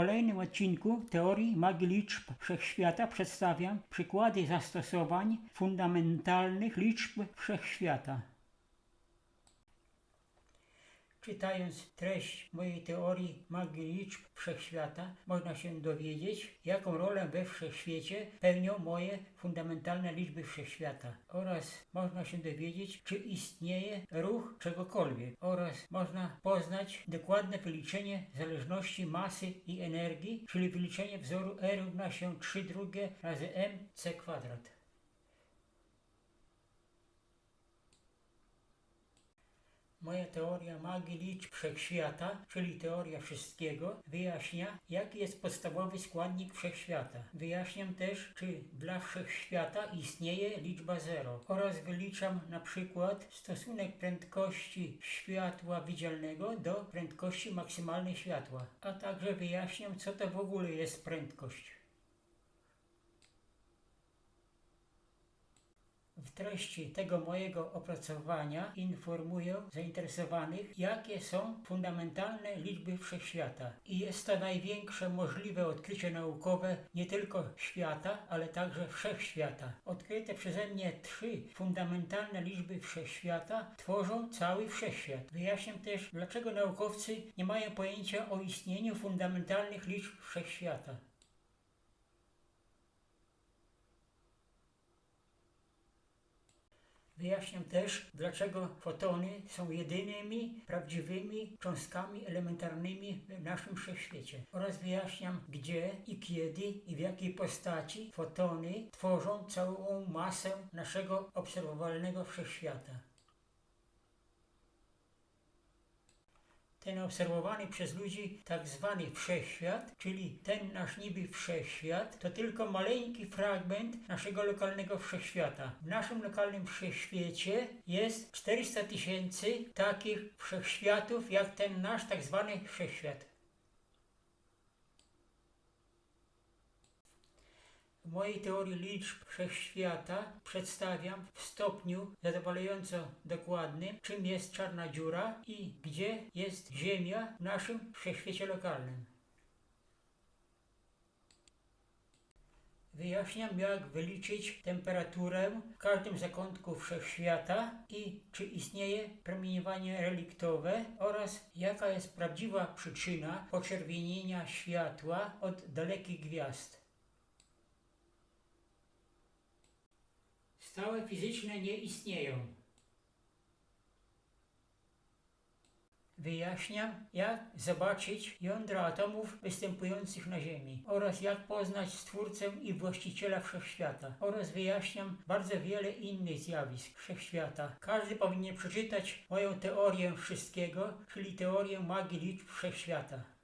kolejnym odcinku teorii magii liczb wszechświata przedstawiam przykłady zastosowań fundamentalnych liczb wszechświata. Czytając treść mojej teorii magii liczb wszechświata, można się dowiedzieć, jaką rolę we wszechświecie pełnią moje fundamentalne liczby wszechświata oraz można się dowiedzieć, czy istnieje ruch czegokolwiek oraz można poznać dokładne wyliczenie zależności masy i energii, czyli wyliczenie wzoru E równa się 3 drugie razy mc kwadrat. Moja teoria magii liczb wszechświata, czyli teoria wszystkiego, wyjaśnia, jaki jest podstawowy składnik wszechświata. Wyjaśniam też, czy dla wszechświata istnieje liczba zero oraz wyliczam na przykład stosunek prędkości światła widzialnego do prędkości maksymalnej światła, a także wyjaśniam, co to w ogóle jest prędkość. W treści tego mojego opracowania informuję zainteresowanych, jakie są fundamentalne liczby wszechświata. I jest to największe możliwe odkrycie naukowe nie tylko świata, ale także wszechświata. Odkryte przeze mnie trzy fundamentalne liczby wszechświata tworzą cały wszechświat. Wyjaśniam też, dlaczego naukowcy nie mają pojęcia o istnieniu fundamentalnych liczb wszechświata. Wyjaśniam też, dlaczego fotony są jedynymi prawdziwymi cząstkami elementarnymi w naszym wszechświecie. Oraz wyjaśniam, gdzie i kiedy i w jakiej postaci fotony tworzą całą masę naszego obserwowalnego wszechświata. Ten obserwowany przez ludzi tak zwany wszechświat, czyli ten nasz niby wszechświat, to tylko maleńki fragment naszego lokalnego wszechświata. W naszym lokalnym wszechświecie jest 400 tysięcy takich wszechświatów, jak ten nasz tak zwany wszechświat. W mojej teorii liczb wszechświata przedstawiam w stopniu zadowalająco dokładnym, czym jest czarna dziura i gdzie jest Ziemia w naszym wszechświecie lokalnym. Wyjaśniam, jak wyliczyć temperaturę w każdym zakątku wszechświata i czy istnieje promieniowanie reliktowe oraz jaka jest prawdziwa przyczyna poczerwienienia światła od dalekich gwiazd. Stałe fizyczne nie istnieją. Wyjaśniam, jak zobaczyć jądra atomów występujących na Ziemi oraz jak poznać Stwórcę i Właściciela Wszechświata oraz wyjaśniam bardzo wiele innych zjawisk Wszechświata. Każdy powinien przeczytać moją teorię wszystkiego, czyli teorię magii liczb Wszechświata.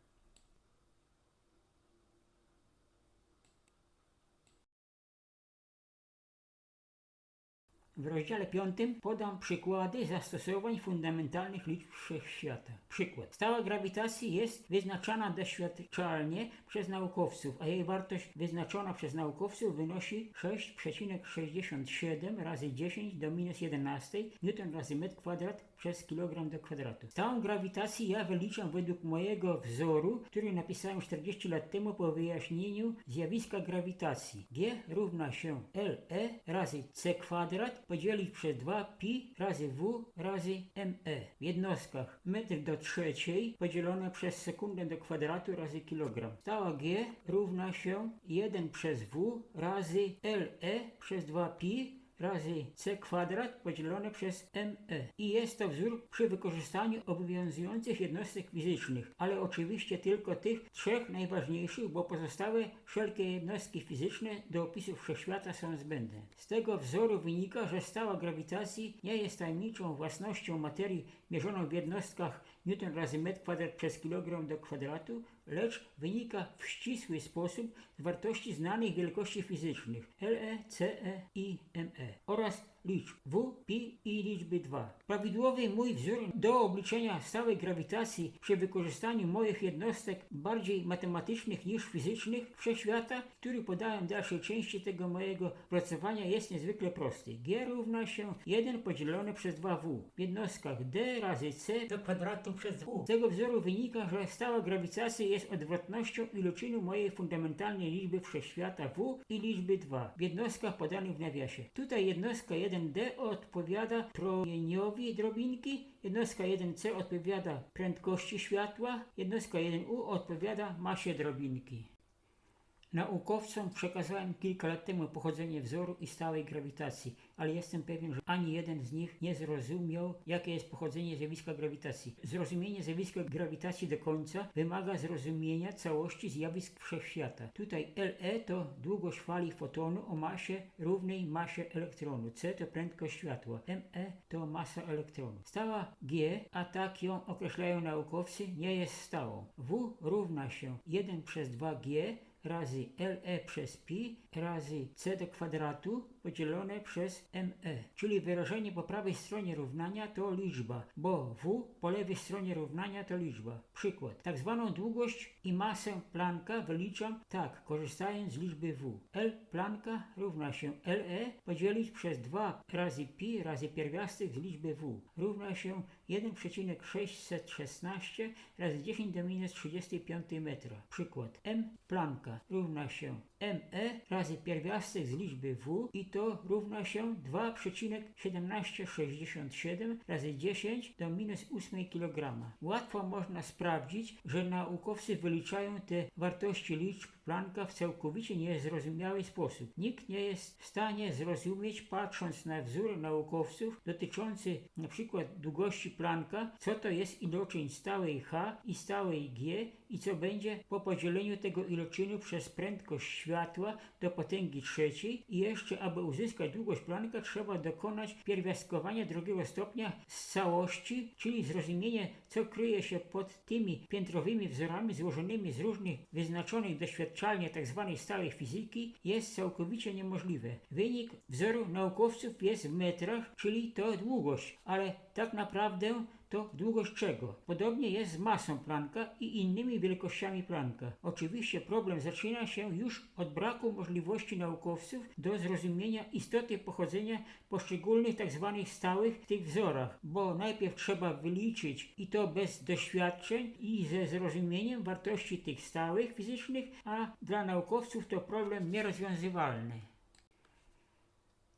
W rozdziale 5 podam przykłady zastosowań fundamentalnych liczb wszechświata. Przykład. Stała grawitacji jest wyznaczana doświadczalnie przez naukowców, a jej wartość wyznaczona przez naukowców wynosi 6,67 razy 10 do minus 11 newton razy metr kwadrat przez kilogram do kwadratu. Stałą grawitacji ja wyliczam według mojego wzoru, który napisałem 40 lat temu po wyjaśnieniu zjawiska grawitacji. G równa się LE razy C kwadrat podzielić przez 2 pi razy W razy ME. W jednostkach metr do trzeciej podzielone przez sekundę do kwadratu razy kilogram. Stała G równa się 1 przez W razy LE przez 2 pi razy c kwadrat podzielone przez me. I jest to wzór przy wykorzystaniu obowiązujących jednostek fizycznych, ale oczywiście tylko tych trzech najważniejszych, bo pozostałe wszelkie jednostki fizyczne do opisu wszechświata są zbędne. Z tego wzoru wynika, że stała grawitacji nie jest tajemniczą własnością materii mierzoną w jednostkach newton razy metr kwadrat przez kilogram do kwadratu, lecz wynika w ścisły sposób z wartości znanych wielkości fizycznych LE, CE i ME oraz liczb W, pi i liczby 2. Prawidłowy mój wzór do obliczenia stałej grawitacji przy wykorzystaniu moich jednostek bardziej matematycznych niż fizycznych wszechświata, który podałem w dalszej części tego mojego pracowania jest niezwykle prosty. G równa się 1 podzielone przez 2W w jednostkach d razy c do kwadratu przez w. Z tego wzoru wynika, że stała grawitacja jest odwrotnością iloczynu mojej fundamentalnej liczby wszechświata W i liczby 2 w jednostkach podanych w nawiasie. Tutaj jednostka 1D odpowiada promieniowi drobinki, jednostka 1C odpowiada prędkości światła, jednostka 1U odpowiada masie drobinki. Naukowcom przekazałem kilka lat temu pochodzenie wzoru i stałej grawitacji, ale jestem pewien, że ani jeden z nich nie zrozumiał, jakie jest pochodzenie zjawiska grawitacji. Zrozumienie zjawiska grawitacji do końca wymaga zrozumienia całości zjawisk wszechświata. Tutaj LE to długość fali fotonu o masie równej masie elektronu. C to prędkość światła. ME to masa elektronu. Stała G, a tak ją określają naukowcy, nie jest stałą. W równa się 1 przez 2G razy LE przez pi razy c do kwadratu podzielone przez ME. Czyli wyrażenie po prawej stronie równania to liczba, bo W po lewej stronie równania to liczba. Przykład. Tak zwaną długość i masę Plancka wyliczam tak, korzystając z liczby W. L Plancka równa się LE podzielić przez 2 razy pi razy pierwiastek z liczby W. Równa się 1,616 razy 10 do minus 35 metra. Przykład. M Plancka równa się ME razy pierwiastek z liczby W i to równa się 2,1767 razy 10 do minus 8 kg. Łatwo można sprawdzić, że naukowcy wyliczają te wartości liczb Plancka w całkowicie niezrozumiały sposób. Nikt nie jest w stanie zrozumieć, patrząc na wzór naukowców dotyczący np. długości Plancka, co to jest iloczyn stałej h i stałej g i co będzie po podzieleniu tego iloczynu przez prędkość światła do potęgi trzeciej i jeszcze, aby uzyskać długość Plancka, trzeba dokonać pierwiastkowania drugiego stopnia z całości, czyli zrozumienie, co kryje się pod tymi piętrowymi wzorami złożonymi z różnych wyznaczonych doświadczalnie tzw. stałej fizyki, jest całkowicie niemożliwe. Wynik wzoru naukowców jest w metrach, czyli to długość, ale tak naprawdę to długość czego? Podobnie jest z masą Plancka i innymi wielkościami Plancka. Oczywiście problem zaczyna się już od braku możliwości naukowców do zrozumienia istoty pochodzenia poszczególnych tzw. stałych w tych wzorach, bo najpierw trzeba wyliczyć i to bez doświadczeń i ze zrozumieniem wartości tych stałych fizycznych, a dla naukowców to problem nierozwiązywalny.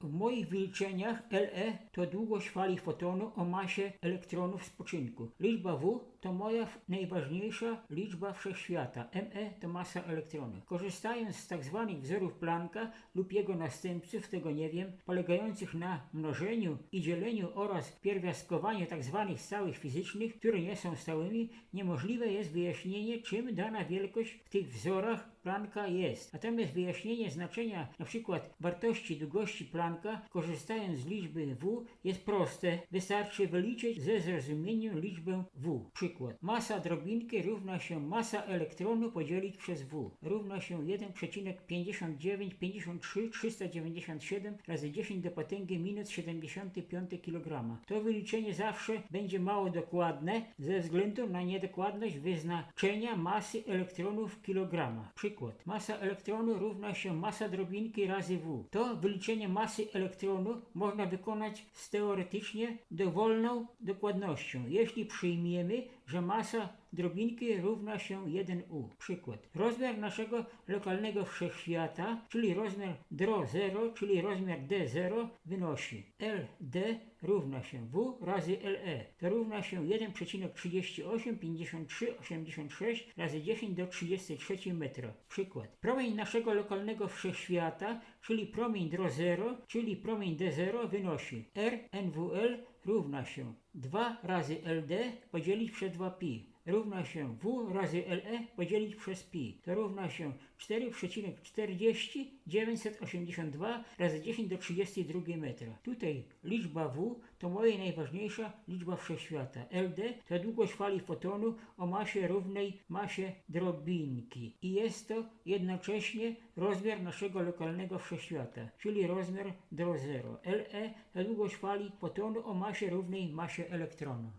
W moich wyliczeniach LE to długość fali fotonu o masie elektronów spoczynku. Liczba W to moja najważniejsza liczba wszechświata. ME to masa elektronów. Korzystając z tzw. wzorów Plancka lub jego następców, tego nie wiem, polegających na mnożeniu i dzieleniu oraz pierwiastkowaniu tzw. stałych fizycznych, które nie są stałymi, niemożliwe jest wyjaśnienie, czym dana wielkość w tych wzorach Plancka jest. Natomiast wyjaśnienie znaczenia np. wartości długości Plancka, korzystając z liczby W, jest proste. Wystarczy wyliczyć ze zrozumieniem liczbę W. Przykład. Masa drobinki równa się masa elektronu podzielić przez W. Równa się 1,5953 397 razy 10 do potęgi minus 75 kg. To wyliczenie zawsze będzie mało dokładne ze względu na niedokładność wyznaczenia masy elektronów w kilogramach. Przykład. Masa elektronu równa się masa drobinki razy W. To wyliczenie masy elektronu można wykonać z teoretycznie dowolną dokładnością, jeśli przyjmiemy, że masa drobinki równa się 1U. Przykład. Rozmiar naszego lokalnego wszechświata, czyli rozmiar dro 0, czyli rozmiar D0 wynosi LD równa się W razy LE. To równa się 1,385386 razy 10 do 33 metra. Przykład. Promień naszego lokalnego wszechświata, czyli promień dro 0, czyli promień D0 wynosi R NWL równa się 2 razy LD podzielić przez 2pi równa się W razy LE podzielić przez pi. To równa się 4,40982 razy 10 do 32 metra. Tutaj liczba W to moja najważniejsza liczba wszechświata. LD to długość fali fotonu o masie równej masie drobinki. I jest to jednocześnie rozmiar naszego lokalnego wszechświata, czyli rozmiar do 0. LE to długość fali fotonu o masie równej masie elektronu.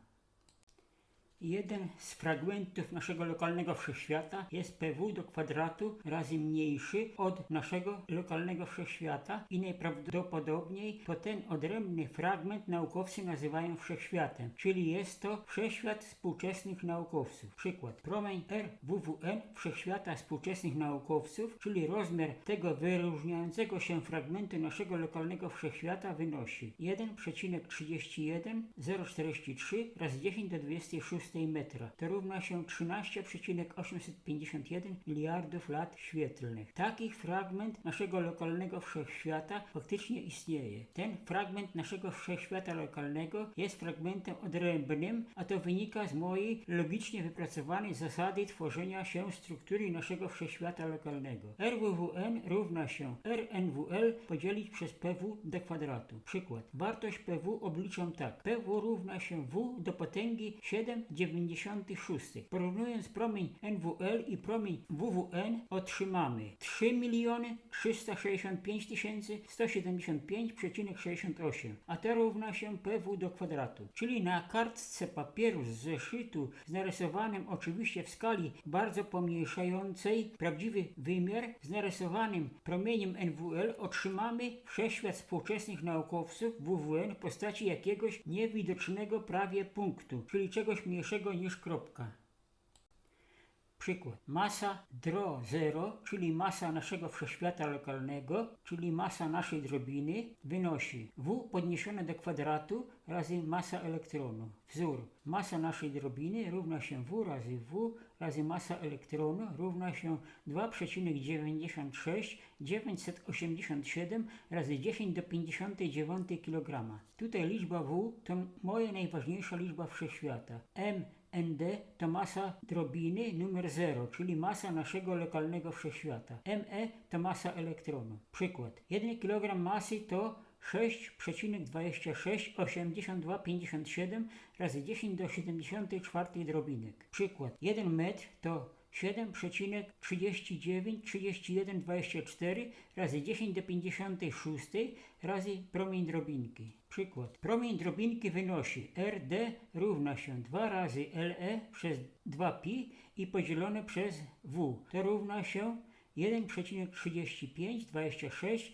Jeden z fragmentów naszego lokalnego wszechświata jest PW do kwadratu razy mniejszy od naszego lokalnego wszechświata i najprawdopodobniej to ten odrębny fragment naukowcy nazywają wszechświatem, czyli jest to wszechświat współczesnych naukowców. Przykład. Promień RWWN wszechświata współczesnych naukowców, czyli rozmiar tego wyróżniającego się fragmentu naszego lokalnego wszechświata wynosi 1,31043 razy 10 do 26 metra. To równa się 13,851 miliardów lat świetlnych. Takich fragment naszego lokalnego wszechświata faktycznie istnieje. Ten fragment naszego wszechświata lokalnego jest fragmentem odrębnym, a to wynika z mojej logicznie wypracowanej zasady tworzenia się struktury naszego wszechświata lokalnego. RWWN równa się RNWL podzielić przez PW do kwadratu. Przykład. Wartość PW obliczam tak. PW równa się W do potęgi 7,96. Porównując promień NWL i promień WWN otrzymamy 3 miliony 365 175,68, a to równa się PW do kwadratu. Czyli na kartce papieru z zeszytu z narysowanym oczywiście w skali bardzo pomniejszającej prawdziwy wymiar z narysowanym promieniem NWL otrzymamy wszechświat współczesnych naukowców WWN w postaci jakiegoś niewidocznego prawie punktu, czyli czegoś mniejszego niż kropka. Przykład. Masa dro 0, czyli masa naszego wszechświata lokalnego, czyli masa naszej drobiny, wynosi W podniesione do kwadratu razy masa elektronu. Wzór. Masa naszej drobiny równa się W razy W razy masa elektronu równa się 2,96 987 razy 10 do 59 kg. Tutaj liczba W to moja najważniejsza liczba wszechświata. M ND to masa drobiny numer 0, czyli masa naszego lokalnego wszechświata. ME to masa elektronu. Przykład. 1 kg masy to 6,268257 razy 10 do 74 drobinek. Przykład. 1 metr to 7,393124 razy 10 do 56 razy promień drobinki. Przykład. Promień drobinki wynosi RD równa się 2 razy LE przez 2pi i podzielone przez W. To równa się 1,35, 26,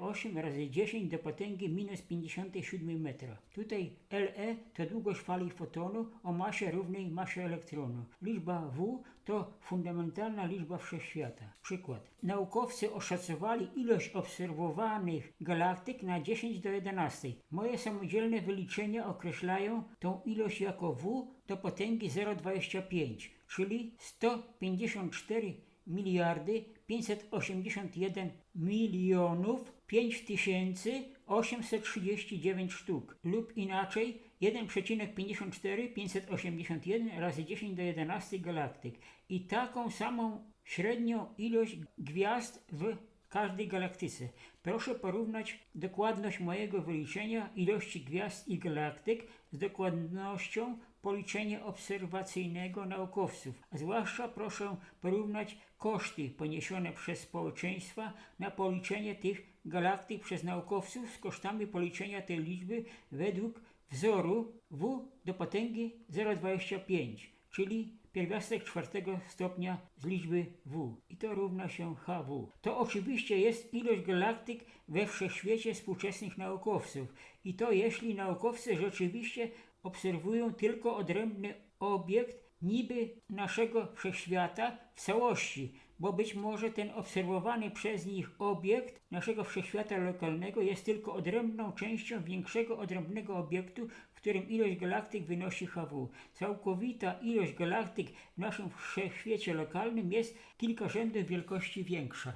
08 razy 10 do potęgi minus 57 metra. Tutaj LE to długość fali fotonu o masie równej masie elektronu. Liczba W to fundamentalna liczba wszechświata. Przykład. Naukowcy oszacowali ilość obserwowanych galaktyk na 10 do 11. Moje samodzielne wyliczenia określają tą ilość jako W do potęgi 0,25, czyli 154 miliardy 581 milionów 5839 sztuk lub inaczej 1,54 581 razy 10 do 11 galaktyk i taką samą średnią ilość gwiazd w każdej galaktyce. Proszę porównać dokładność mojego wyliczenia ilości gwiazd i galaktyk z dokładnością policzenia obserwacyjnego naukowców, a zwłaszcza proszę porównać koszty poniesione przez społeczeństwa na policzenie tych galaktyk przez naukowców z kosztami policzenia tej liczby według wzoru W do potęgi 0,25, czyli pierwiastek czwartego stopnia z liczby W i to równa się HW. To oczywiście jest ilość galaktyk we wszechświecie współczesnych naukowców i to jeśli naukowcy rzeczywiście obserwują tylko odrębny obiekt niby naszego wszechświata w całości, bo być może ten obserwowany przez nich obiekt naszego wszechświata lokalnego jest tylko odrębną częścią większego odrębnego obiektu, w którym ilość galaktyk wynosi HW. Całkowita ilość galaktyk w naszym wszechświecie lokalnym jest kilka rzędów wielkości większa.